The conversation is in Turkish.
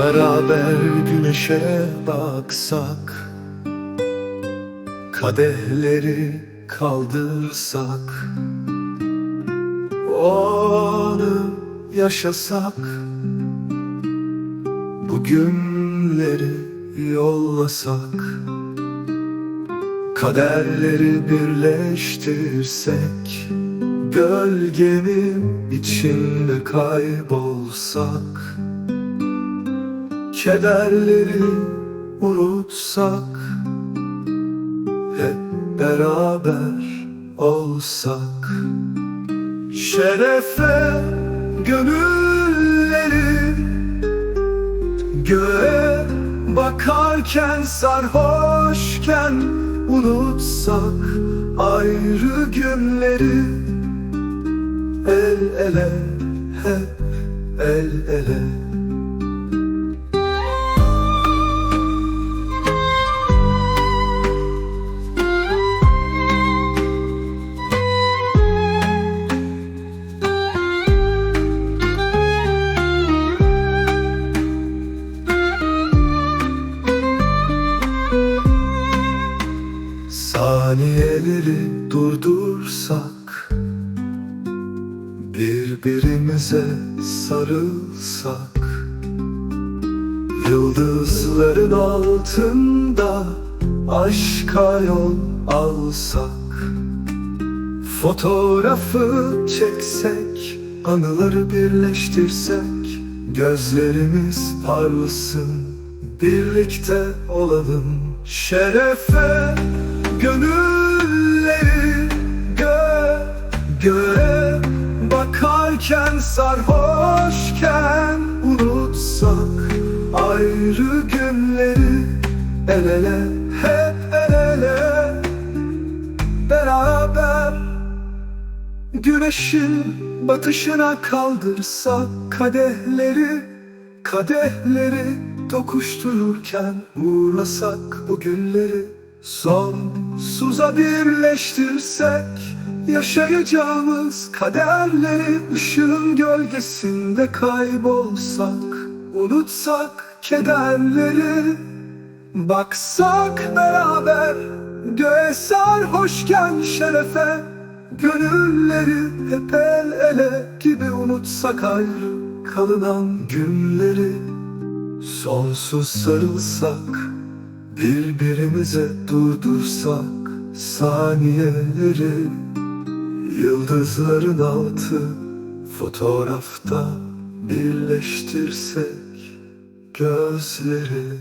Beraber güneşe baksak Kadehleri kaldırsak O anı yaşasak Bugünleri yollasak Kaderleri birleştirsek Gölgenin içinde kaybolsak Kederleri unutsak Hep beraber olsak. Şerefe gönülleri Göğe bakarken sarhoşken Unutsak ayrı günleri El ele hep el ele Saniyeleri durdursak Birbirimize sarılsak Yıldızların altında Aşka yol alsak Fotoğrafı çeksek Anıları birleştirsek Gözlerimiz parlasın Birlikte olalım. Şerefe Gönülleri gö göğe Bakarken sarhoşken Unutsak ayrı günleri El ele hep el ele. Beraber Güneşin batışına kaldırsak kadehleri Kadehleri tokuştururken uğurlasak bu günleri Sonsuza birleştirsek Yaşayacağımız kaderleri ışığın gölgesinde kaybolsak Unutsak kederleri Baksak beraber göğe sarhoşken şerefe Gönülleri hep el ele gibi unutsak ayrı kalınan günleri. Sonsuz sarılsak Birbirimize durdursak saniyeleri Yıldızların altı fotoğrafta birleştirsek gözleri